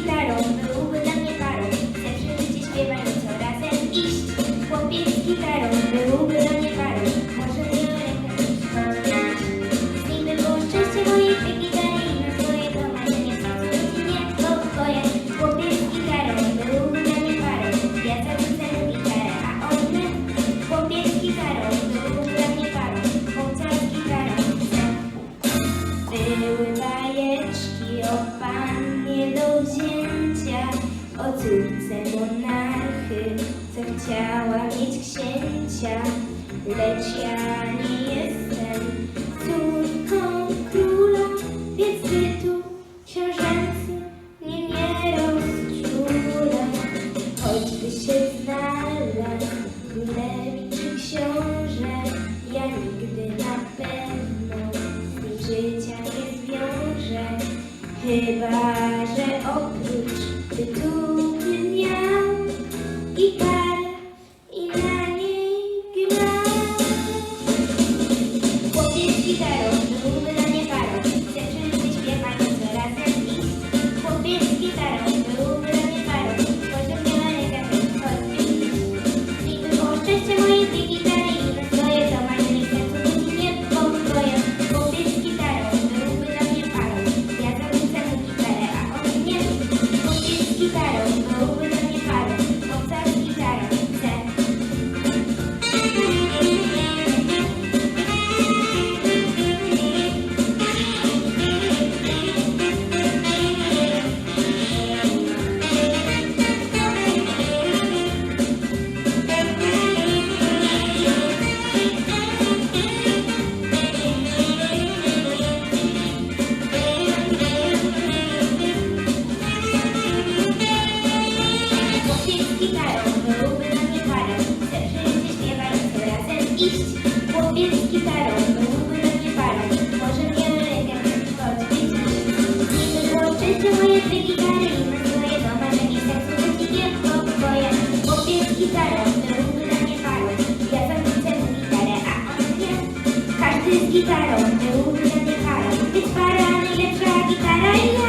gitarą, byłby dla mnie parą. Zawsze życie śpiewająco razem iść. Chłopiec z gitarą, byłby dla mnie parą. Może mi o rękę przypomnieć. Z nim by było szczęście moje przy gitarze i na swoje pomarzenie. Nie to pokoje. Chłopiec z gitarą, byłby dla mnie parą. Ja zawsze mu gitarę, a on my. Chłopiec z gitarą, byłby dla mnie parą. Chłopca z gitarą. Były bajeczki o Panie do ziemi chciała mieć księcia, lecz ja nie jestem córką króla, więc tytuł książęcy mnie nie rozczula. Choćby się znalazł królewicz czy książę, ja nigdy na pewno z życia nie zwiążę. Chyba, że oprócz tytułu iść, z gitarą, byłby nie parać, może mnie rękę odwiedzić. Niby załączycie moje dwie gitary, niby swoje doma, nie chcę słuchać i wiem oboje. Chłopiec z gitarą, ja sam chcę mu gitarę, a on nie. Każdy z gitarą, byłby nie parać, być para najlepsza gitara i ja.